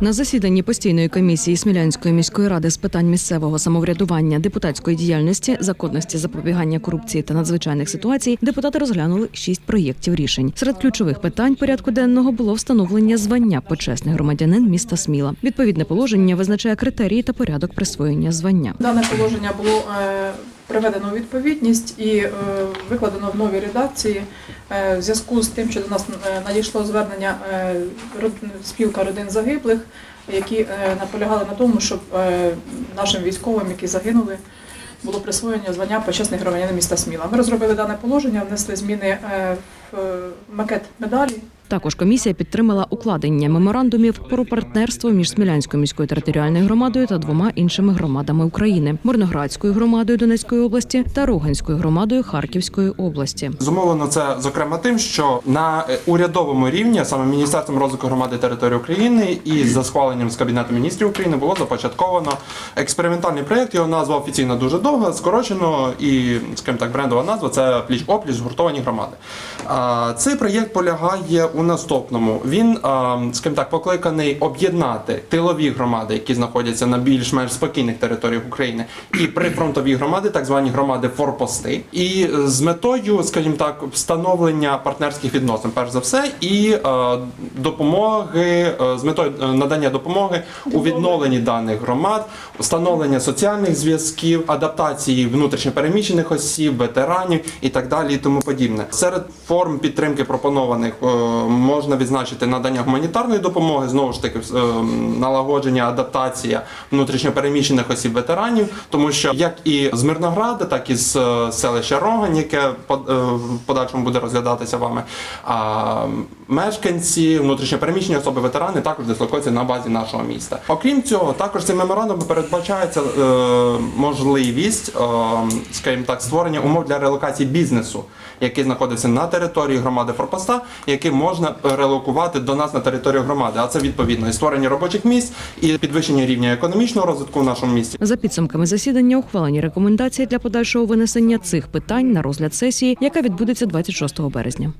На засіданні постійної комісії Смілянської міської ради з питань місцевого самоврядування, депутатської діяльності, законності запобігання корупції та надзвичайних ситуацій депутати розглянули шість проєктів рішень. Серед ключових питань порядку денного було встановлення звання почесний громадянин міста Сміла. Відповідне положення визначає критерії та порядок присвоєння звання. Дане положення було е, приведено у відповідність і е, викладено в новій редакції е, в зв'язку з тим, що до нас е, надійшло звернення спілка родин загиблих, які наполягали на тому, щоб нашим військовим, які загинули, було присвоєння звання почесних громадянин міста Сміла. Ми розробили дане положення, внесли зміни в макет медалі. Також комісія підтримала укладення меморандумів про партнерство між Смілянською міською територіальною громадою та двома іншими громадами України Мирноградською громадою Донецької області та Роганською громадою Харківської області. Зумовлено це зокрема тим, що на е, урядовому рівні, саме Міністерством розвитку громади території України і за схваленням з Кабінету міністрів України було започатковано експериментальний проєкт. Його назва офіційно дуже довга, скорочено і, скажімо так, брендова назва це пліч опліч згуртовані громади. Цей проєкт полягає у наступному. Він, скажімо так, покликаний об'єднати тилові громади, які знаходяться на більш-менш спокійних територіях України, і прифронтові громади, так звані громади форпости, і з метою, скажімо так, встановлення партнерських відносин, перш за все, і допомоги з метою е, надання допомоги у відновленні даних громад, встановлення соціальних зв'язків, адаптації внутрішньопереміщених осіб, ветеранів і так далі, і тому подібне. Серед форм підтримки пропонованих е, можна відзначити надання гуманітарної допомоги, знову ж таки, е, налагодження, адаптація внутрішньопереміщених осіб ветеранів, тому що як і з Мирнограда, так і з е, селища Рогань, яке е, в подальшому буде розглядатися вами. А мешканці, внутрішньопереміщені особи, ветерани також дислокуються на базі нашого міста. Окрім цього, також цим меморандумом передбачається е, можливість, скажімо так, створення умов для релокації бізнесу, який знаходився на території громади Форпоста, який можна релокувати до нас на територію громади. А це відповідно і створення робочих місць, і підвищення рівня економічного розвитку в нашому місті. За підсумками засідання ухвалені рекомендації для подальшого винесення цих питань на розгляд сесії, яка відбудеться 26 березня.